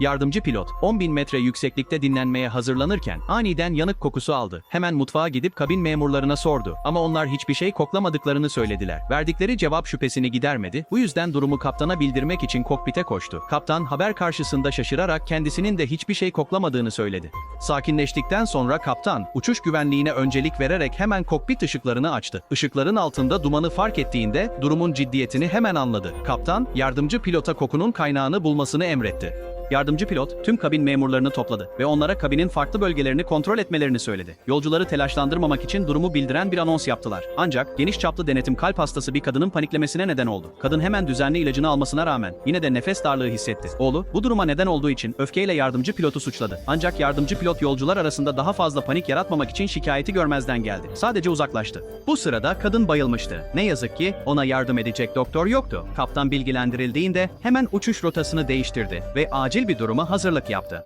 Yardımcı pilot 10.000 metre yükseklikte dinlenmeye hazırlanırken aniden yanık kokusu aldı. Hemen mutfağa gidip kabin memurlarına sordu ama onlar hiçbir şey koklamadıklarını söylediler. Verdikleri cevap şüphesini gidermedi. Bu yüzden durumu kaptana bildirmek için kokpite koştu. Kaptan haber karşısında şaşırarak kendisinin de hiçbir şey koklamadığını söyledi. Sakinleştikten sonra kaptan uçuş güvenliğine öncelik vererek hemen kokpit ışıklarını açtı. Işıkların altında dumanı fark ettiğinde durumun ciddiyetini hemen anladı. Kaptan yardımcı pilota kokunun kaynağını bulmasını emretti. Yardımcı pilot tüm kabin memurlarını topladı ve onlara kabinin farklı bölgelerini kontrol etmelerini söyledi. Yolcuları telaşlandırmamak için durumu bildiren bir anons yaptılar. Ancak geniş çaplı denetim kalp hastası bir kadının paniklemesine neden oldu. Kadın hemen düzenli ilacını almasına rağmen yine de nefes darlığı hissetti. Oğlu bu duruma neden olduğu için öfkeyle yardımcı pilotu suçladı. Ancak yardımcı pilot yolcular arasında daha fazla panik yaratmamak için şikayeti görmezden geldi. Sadece uzaklaştı. Bu sırada kadın bayılmıştı. Ne yazık ki ona yardım edecek doktor yoktu. Kaptan bilgilendirildiğinde hemen uçuş rotasını değiştirdi ve acil bir duruma hazırlık yaptı.